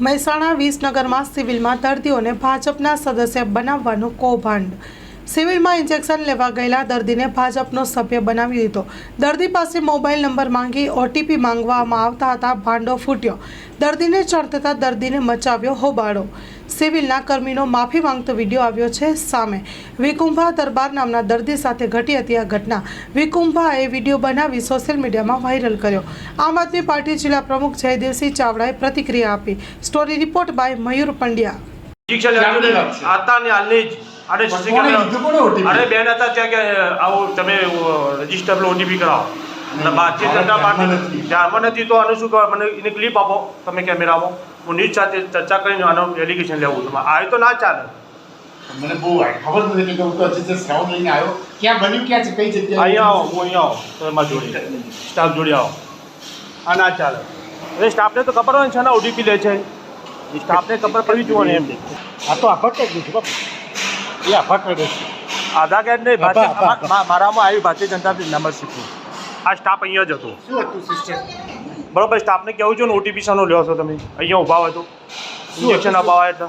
મહેસાણા વિસનગરમાં સિવિલમાં દર્દીઓને ભાજપના સદસ્ય બનાવવાનું કૌભાંડ. સિવિલમાં ઇન્જેક્શન લેવા ગયેલા દર્દીને ભાજપનો સભ્ય બનાવી દીધો. દર્દી પાસે મોબાઈલ નંબર માંગી ઓટીપી માંગવામાં આવતા હતા. ભાંડો ફૂટ્યો. દર્દીને ચડતા દર્દીને મચાવ્યો હોબાળો. સિવિલના કર્મીનો માફી માંગતો વીડિયો આવ્યો છે સામે. વિકુંભા દરબાર નામના દર્દી સાથે ઘટી હતી આ ઘટના. વિકુંભાએ વીડિયો બનાવી સોશિયલ મીડિયામાં વાયરલ કર્યો. આમ આદમી પાર્ટી જિલ્લા પ્રમુખ જયદેવસિંહ ચાવડાએ પ્રતિક્રિયા આપી. Story report by Mayur Pandya. હતા ને હાલની જ. અરે પણ શિક્ષણ કોણે લેવાનું. કીધું? કોણે OTP? અરે બેન હતા ત્યાં કે આવો તમે રજિસ્ટર ઓટીપી કરાવો. એટલે ભારતીય જનતા ધ્યાનમાં નથી. ધ્યાનમાં નથી તો આનું શું કહેવાય? મને એને ક્લિપ આપો. તમે કેમેરામાં હું નીચ સાથે ચર્ચા કરીને આનો એલિગેશન લેવું છું આવે તો ના ચાલે. મને બહુ ખબર નથી કે હું તો હજી round લઈને આવ્યો ક્યાં બન્યું ક્યાં છે કઈ જગ્યાએ અહીંયા આવો હું અહીંયા આવો તમારા જોડી. સ્ટાફ જોડી આવો. આ ના ચાલે. એટલે સ્ટાફને તો ખબર હોય છે ને ઓટીપી લે છે. એ સ્ટાફને ખબર પડવી જોઈએ એમ. આ તો આફત જ દીધું એ આફત જ છે આધાર કાર્ડ નહીં મારામાં આવી ભારતીય જનતા પાર્ટી શીખવું આ સ્ટાફ અહીંયા જ હતો. શું હતું સિસ્ટમ બરોબર સ્ટાફને કેવું છે ને ઓટીપી શાનો લ્યો છો તમે. અહીંયા ઊભા હોય તો. ઇન્જેક્શન અપાવાય એટલે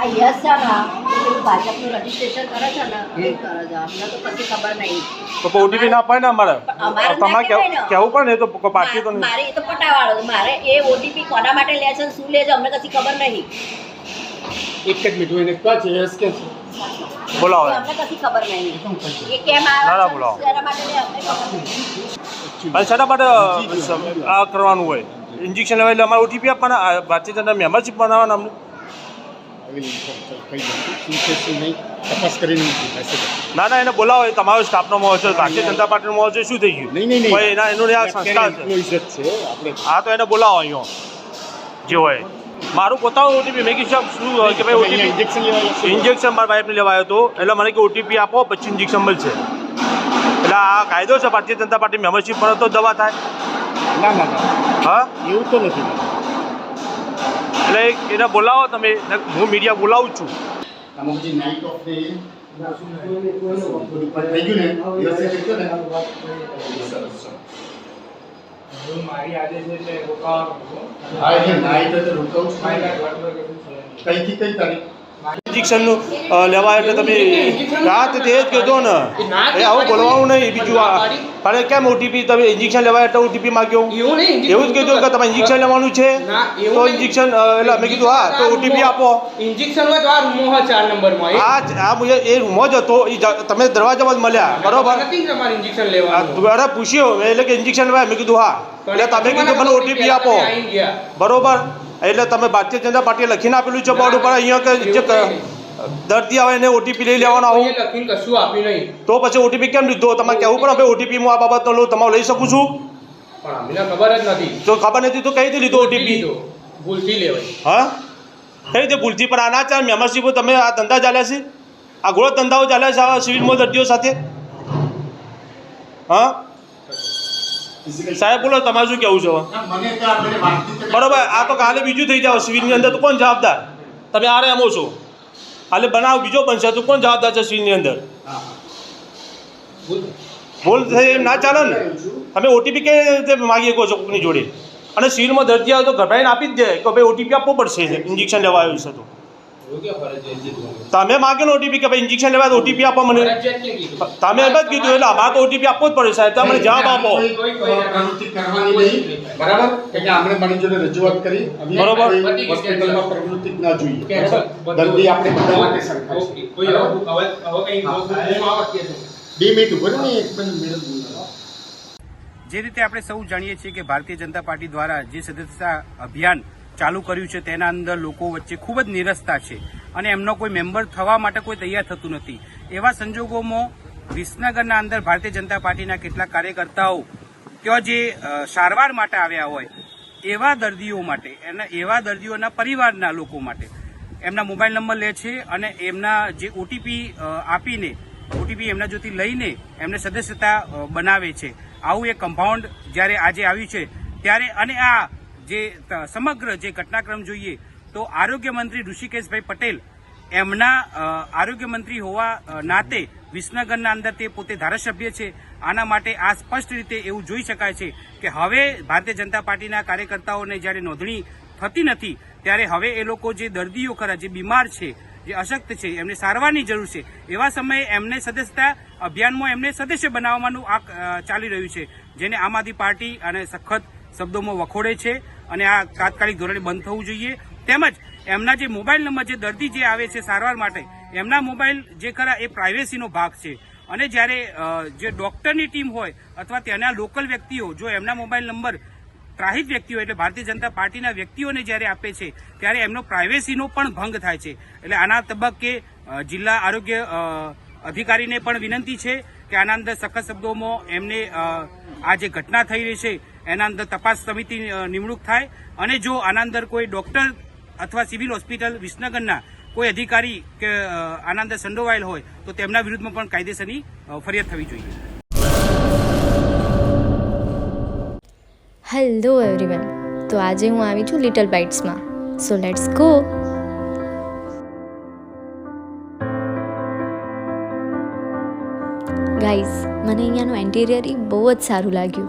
આ યસ છે ને એ પેલું ભાજપનું રજીસ્ટ્રેશન કરે છે ને એ કરે છે. અમને તો કશી ખબર નહીં. તો ઓટીપી ના અપાય ને અમારે? અમારે તમારે કહેવાય કેવું કેવું પડે ને એ તો પાર્ટી તો મારે એ તો પટાવાળો મારે એ ઓટીપી કોના માટે લે છે શું લે છે અમને કશી ખબર નહીં. એક જ મિનિટ એને છે કે બોલાવો અમને કશી ખબર નહીં. એ કેમ ના, ના, બોલાવો. માટે અમને ખબર શેના માટે આ કરવાનું હોય. ઇન્જેક્શન લેવા એટલે અમારે ઓટીપી આપવાના ભારતીય જનતા મેમ્બરશીપ બનાવવાના અમને. ના ના એને બોલાવો એ તમારો સ્ટાફનો મોહ છે ભારતીય જનતા પાર્ટીનો મોહ છે શું થઈ ગયું? નહીં નહીં એના એનું આ સંસ્થા છે. હા તો એને બોલાવો અહીંયા જે હોય. મારું પોતાનું ઓટીપી મેં કીધું શું કે ભાઈ ઓટીપી ઇન્જેક્શન. ઇન્જેક્શન મારા વાઈફને લેવાયો હતો. એટલે મને કે ઓટીપી આપો પછી ઇન્જેક્શન મળશે. એટલે આ કાયદો છે ભારતીય જનતા પાર્ટી મેમ્બરશીપ પર તો દવા થાય. ના ના હા? એવું તો નથી. એટલે એને બોલાવો તમે હું મીડિયા બોલાવું છું. પછી નાઇટ ઓફ ડે થઈ ગયું ને? દિવસે થઈ ગયું ને? મારી આદેશ એટલે રોકાવાનું હા એટલે નાઇટ એટલે રોકાવું છું. કઈથી કઈ તારીખ? ઇન્જેક્શનનું લેવા એટલે તમે રાત તે જ કહેતો ને. એ આવું બોલવાનું નહીં. બીજું આ અરે કેમ ઓટીપી તમે ઇન્જેક્શન લેવા એટલે ઓટીપી માગ્યો? એવું એવું જ કીધું કે તમે ઇન્જેક્શન લેવાનું છે? તો ઇન્જેક્શન એટલે મેં કીધું હા તો ઓટીપી આપો. ઇન્જેક્શન હોય તો આ રૂમો હોય ચાર નંબરમાં એ. આ મુજબ એ રૂમો જ હતો. એ તમે દરવાજામાં જ મળ્યા બરોબર? ઇન્જેક્શન લેવા અરે પૂછ્યો એટલે કે ઇન્જેક્શન લેવાય. મેં કીધું હા. એટલે તમે કીધું મને ઓટીપી આપો. બરોબર? એટલે તમે ભારતીય જનતા પાર્ટીએ લખીને આપેલું છે બોર્ડ ઉપર અહીંયા કે જે દર્દી આવે એને ઓટીપી લઈ લેવાનો આવું. લખીને કશું આપ્યું નહીં. તો પછી ઓટીપી કેમ લીધો? તમારે કહેવું પડે ભાઈ ઓટીપી હું આ બાબતનો લઉં તમારે લઈ શકું છું? પણ અમને ખબર જ નથી. તો ખબર નથી તો કઈ રીતે લીધો ઓટીપી ભૂલથી લેવાય. હા? કઈ રીતે ભૂલથી? પણ આ ના ચાલે મેમ્બરશીપ તમે આ ધંધા ચાલ્યા છે? આ ગોળ ધંધાઓ ચાલ્યા છે આ સિવિલમાં દર્દીઓ સાથે? હા? સાહેબ બોલો તમારે શું કેવું છે? બરોબર આ તો કાલે બીજું થઈ જાવ સિવિલની અંદર તો કોણ જવાબદાર? તમે આરે એમો છો. કાલે બનાવ બીજો બનશે તો કોણ જવાબદાર છે સિવિલની અંદર. ભૂલ થઈ એમ ના ચાલે ને? તમે ઓટીપી કઈ રીતે માગી શકો છો કોઈની જોડે? અને સિવિલમાં દર્દી આવે તો ગભરાઈને આપી જ દે કે ભાઈ ઓટીપી આપવો પડશે ઇન્જેક્શન લેવા આવ્યું છે તો. તમે માગેલો ઓટીપી કે ભાઈ ઇન્જેક્શન લેવા ઓટીપી આપો મને. તમે એમ જ કીધું એટલે અમારે તો ઓટીપી આપવો જ પડે સાહેબ તમે જવાબ આપો. કોઈ- કોઈ પ્રવૃત્તિ કરવાની નહીં. બરાબર? કે આપણે મારી જોડે રજૂઆત કરી. બરોબર. હોસ્પિટલમાં પ્રવૃત્તિ ના જોઈએ. દર્દી આપણે બધા માટે સરખા છે. કોઈ હવે હવે હવે કંઈ હા. હું આવત કે છું. બે મિનિટ ઊભો ને એક મિનિટ મિનિટ જે રીતે આપણે સૌ જાણીએ છીએ કે ભારતીય જનતા પાર્ટી દ્વારા જે સદસ્યતા અભિયાન ચાલુ કર્યું છે, તેના અંદર લોકો વચ્ચે ખૂબ જ નિરસતા છે અને એમનો કોઈ મેમ્બર થવા માટે કોઈ તૈયાર થતું નથી. એવા સંજોગોમાં વિસનગરના અંદર ભારતીય જનતા પાર્ટીના કેટલાક કાર્યકર્તાઓ ત્યાં જે સારવાર માટે આવ્યા હોય, એવા દર્દીઓ માટે, એના, એવા દર્દીઓના પરિવારના લોકો માટે એમના મોબાઈલ નંબર લે છે અને એમના જે ઓટીપી આપીને ઓટીપી એમના જોતી લઈને એમને સદસ્યતા બનાવે છે. આવું એક કમ્પાઉન્ડ જ્યારે આજે આવ્યું છે, ત્યારે અને આ જે સમગ્ર જે ઘટનાક્રમ જોઈએ, તો આરોગ્ય મંત્રી ઋષિકેશભાઈ પટેલ એમના આરોગ્ય મંત્રી હોવા નાતે વિસનગરના અંદર તે પોતે ધારાસભ્ય છે. આના માટે આ સ્પષ્ટ રીતે એવું જોઈ શકાય છે કે હવે ભારતીય જનતા પાર્ટીના કાર્યકર્તાઓને જ્યારે નોંધણી થતી નથી, ત્યારે હવે એ લોકો જે દર્દીઓ ખરા, જે બીમાર છે, જે અશક્ત છે, એમને સારવારની જરૂર છે. એવા સમયે એમને સદસ્યતા અભિયાનમાં એમને સદસ્ય બનાવવાનું આ ચાલી રહ્યું છે, જેને આમ આદમી પાર્ટી અને સખત શબ્દોમાં વખોડે છે. અને આ તાત્કાલિક ધોરણે બંધ થવું જોઈએ. તેમજ એમના જે મોબાઈલ નંબર, જે દર્દી જે આવે છે સારવાર માટે, એમના મોબાઈલ જે ખરા એ પ્રાઇવેસીનો ભાગ છે. અને જ્યારે જે ડોક્ટરની ટીમ હોય અથવા ત્યાંના લોકલ વ્યક્તિઓ, જો એમના મોબાઈલ નંબર ત્રાહિત વ્યક્તિઓ એટલે ભારતીય જનતા પાર્ટીના વ્યક્તિઓને જ્યારે આપે છે, ત્યારે એમનો પ્રાઇવેસીનો પણ ભંગ થાય છે. એટલે આના તબક્કે જિલ્લા આરોગ્ય અધિકારીને પણ વિનંતી છે કે આના અંદર સખત શબ્દોમાં એમને આ જે ઘટના થઈ રહી છે એના અંદર તપાસ સમિતિ નિમણૂક થાય. અને જો આના અંદર કોઈ ડોક્ટર અથવા સિવિલ હોસ્પિટલ, વિસનગરના કોઈ અધિકારી કે આના અંદર સંડોવાયેલ હોય, તો તેમના વિરુદ્ધમાં પણ કાયદેસરની ફરિયાદ થવી જોઈએ. હેલો એવરીવન તો આજે હું આવી છું લિટલ બાઇટ્સમાં સો લેટ્સ ગો ગાઈઝ મને અહીંયાનું એન્ટિરિયર ઈ બહુ જ સારું લાગ્યું.